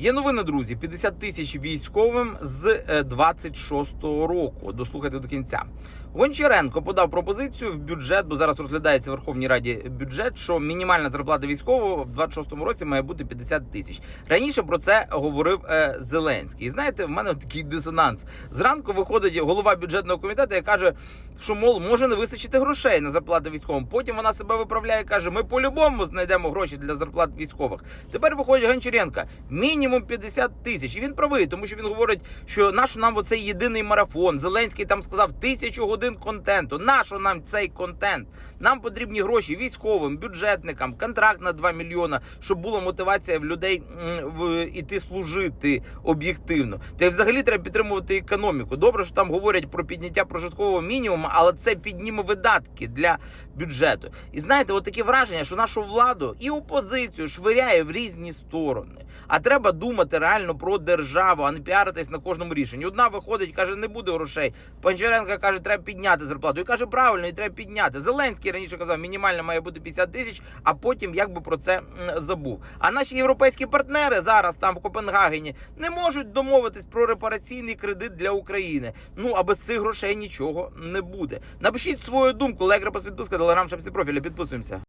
Є новини, друзі. 50 тисяч військовим з е, 26-го року. Дослухайте до кінця. Гончаренко подав пропозицію в бюджет, бо зараз розглядається в Верховній Раді бюджет, що мінімальна зарплата військового в 26-му році має бути 50 тисяч. Раніше про це говорив е, Зеленський. І знаєте, в мене такий дисонанс. Зранку виходить голова бюджетного комітету і каже, що мол може не вистачити грошей на зарплати військовим. Потім вона себе виправляє, і каже: ми по-любому знайдемо гроші для зарплат військових. Тепер виходить Гончаренко, мінімум 50 тисяч. І він правий, тому що він говорить, що наш нам оцей єдиний марафон. Зеленський там сказав тисячу годин контенту. Нащо нам цей контент? Нам потрібні гроші військовим, бюджетникам, контракт на 2 мільйона, щоб була мотивація в людей в іти служити об'єктивно. Та й взагалі треба підтримувати економіку. Добре, що там говорять про підняття прожиткового мінімуму, але це підніме видатки для бюджету. І знаєте, от таке враження, що нашу владу і опозицію швиряє в різні сторони. А треба думати реально про державу, а не піаритись на кожному рішенні. Одна виходить, каже, не буде грошей. Панчаренко каже, треба підняти зарплату. І каже, правильно, і треба підняти. Зеленський раніше казав, мінімально має бути 50 тисяч, а потім якби про це забув. А наші європейські партнери зараз там в Копенгагені не можуть домовитись про репараційний кредит для України. Ну а без цих грошей нічого не буде. Напишіть свою думку, лайк, репост, підписка, телеграм, шапці профіля. Підписуємося.